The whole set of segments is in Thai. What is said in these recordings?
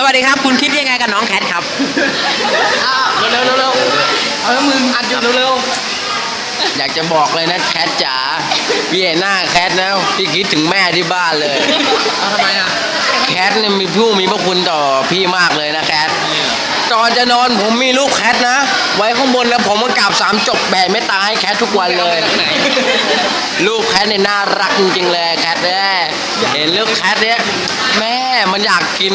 สวัสดีครับ คุณคิดยังไงกับน้องแคทครับเร็วเร็วเร็วเอาแล้วมึงอัดอยู่เร็วอยากจะบอกเลยนะแคทจ๋าพี่เห็นหน้าแคทนะพี่คิดถึงแม่ที่บ้านเลย ๆเอาทำไมอะแคทเนี่ยมีผู้มีพระคุณต่อพี่มากเลยนะแคทตอนจะนอนผมมีลูกแคทนะ ไว้ข้างบนแล้วผมก็กราบสามจบแบเมตตาให้แคททุกวันเลยไหนลูกแคทเนี่ยน่ารักจริงๆเลยแคทเนี่ยเห็นลูกแคทเนี่ยแม่มันอยากกิน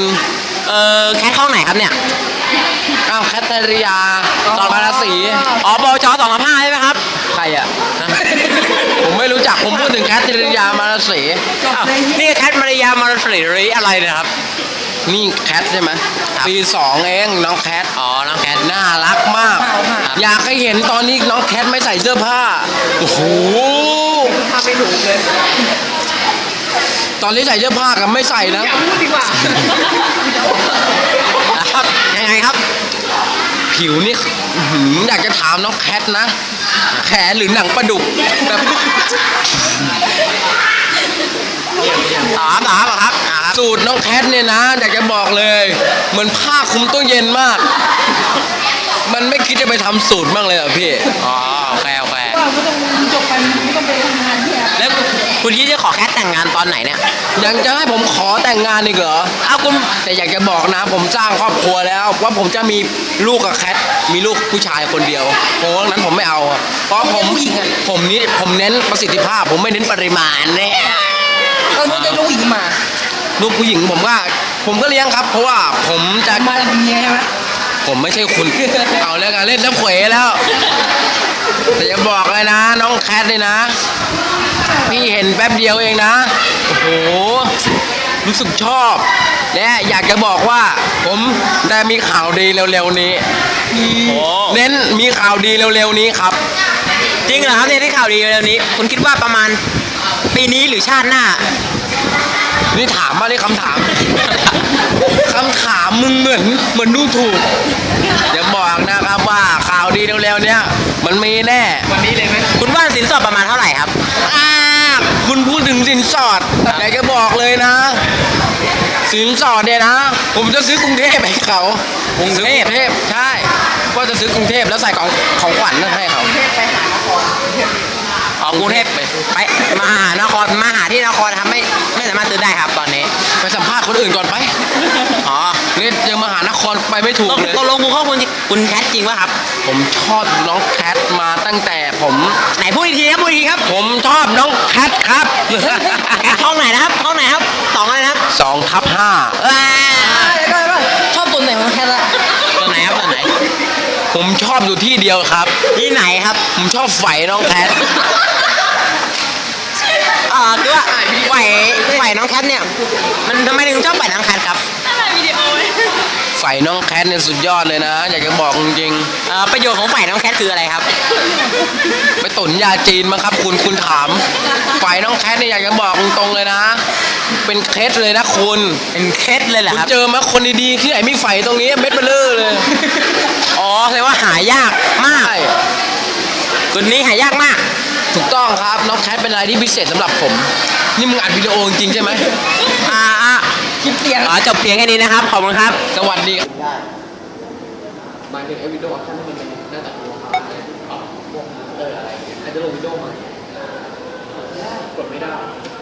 เออแคทห้องไหนครับเนี่ยอ้าวแคทเทริยาตอนมาราศีอ๋อปวชสองพันห้าใช่ไหมครับ ใครอะ ผมไม่รู้จักผมพูดถึงแคทเทริยามาราศีอ้าวนี่แคทมาริยามาราสีหรืออะไรเนะครับ นี่แคทใช่ไหมครับปีสองเองน้องแคทอ๋อน้องแคทน่ารักมาก อยากให้เห็นตอนนี้น้องแคทไม่ใส่เสื้อผ้าโอ้โหทำไม่ถูกเลยตอนนี้ใส่เสื้อผ้ากับไม่ใส่นะอย่าพูดดี กว่าครับยังไงครับ ผิวนี่อื้อหืออยากจะถามน้องแคทนะ แขนหรือหนังปลาดุกแบบตอบตอบครับอ่าครับ สูตรน้องแคทเนี่ยนะ อยากจะบอกเลย เหมือนผ้าคลุมตู้เย็นมาก มันไม่คิดจะไปทำสูตรบ้างเลยเหรอพี่ อ๋อโอเคโอเค ว่าไม่ต้องจบไปไม่ต้องไปทำงานที่แอปแล้ว คุณคิดจะขอแคทแต่งงานตอนไหนเนี่ย ยังจะให้ผมขอแต่งงานอีกเหรอ เอาคุณแต่อยากจะบอกนะ ผมสร้างครอบครัวแล้ว ว่าผมจะมีลูกกับแคทมีลูกผู้ชายคนเดียวผมว่านั้นผมไม่เอาอะเพราะผมผมนี้ผมเน้นประสิทธิภาพ ผมไม่เน้นปริมาณเนี่ยเออจะลูกอีกมาลูกผู้หญิงผมว่าผมก็เลี้ยงครับ เพราะว่าผมจะ มาเป็นเมียใช่ไหมผมไม่ใช่คุณ เอาแล้วกันเล่นแล้วเขวแล้ว แต่จะบอกเลยนะ น้องแคทเลยนะ พี่เห็นแป๊บเดียวเองนะ โอ้โห รู้สึกชอบ และอยากจะบอกว่า ผมได้มีข่าวดีเร็วๆนี้โอ้เน้นมีข่าวดีเร็วๆนี้ครับ จริงเหรอครับเนี่ยที่ข่าวดีเร็วนี้ คุณคิดว่าประมาณปีนี้หรือชาติหน้า นี่ถามมาได้คำถาม คำถามมึงเหมือนเหมือนดูถูกอย่าบอกนะครับว่าข่าวดีเร็วๆเนี้ย มันมีแน่ วันนี้เลยไหมคุณว่าสินสอดประมาณเท่าไหร่ครับ อ่า คุณพูดถึงสินสอดอยากจะบอกเลยนะ สินสอดเนี่ยนะ ผมจะซื้อกรุงเทพให้เขากรุงเทพซื้อกรุงเทพใช่ ก็จะซื้อกรุงเทพแล้วใส่ของของขวัญนั่นให้เขาเทพไปหานครอ๋อกรุงเทพไปไปมาหานครมาหาที่นครทำไม่ไม่สามารถซื้อได้ครับตอนนี้ ไปสัมภาษณ์คนอื่นก่อนไป อ๋อ นี่ยังมาหานครไปไม่ถูกตกเลยตกลงคุณข้อคุณคุณแคทจริงป่ะครับ ผมชอบน้องแคทมาตั้งแต่ผมไหนพูดอีกทีครับพูดอีกทีครับ ผมชอบน้องแคทครับแคทห้องไหนนะครับห้องไหนครับสองอะไรนะครับสองทับห้าว้าได้ได้ชอบตัวไหนของแค่ละตัวไหนครับตัวไหน ผมชอบอยู่ที่เดียวครับ ที่ไหนครับ ผมชอบไฝน้องแคทอ่าคือว่าไหวไหวน้องแคทเนี่ย มันทำไมถึงชอบไหวน้องแค ทครับไฝน้องแคทเนี่ยสุดยอดเลยนะ อยากจะบอกจริงเอ่อประโยชน์ของไหวน้องแคทคืออะไรครับ ๆไปตุนยาจีนมาครับ คุณคุณถามไฝน้องแคทเนี่ยอยากจะบอกตรงๆเลยนะ เป็นเคล็ดเลยนะคุณ เป็นเคสเลยเหรอคุณครับ เจอมาคนดีๆที่ไหนมีไฝตรงนี้เม็ดเบลเลอร์เลย อ๋อแสดงว่าหายากมาก ใช่ตัวนี้หายากมาก ถูกต้องครับ น้องแคทเป็นอะไรที่พิเศษสำหรับผม นี่มึงอัดวิดีโอจริงๆใช่ไหมอ่าอ่า คลิปเสียง อ๋อจบเพียงแค่นี้นะครับ ขอบคุณครับ สวัสดีครับหมายถึงไอ้วิดีโอชั่นที่มันเป็นหน้าตาตัวเขาพวกเอออะไรอาจจะลงวิดีโอใหม่กดไม่ได้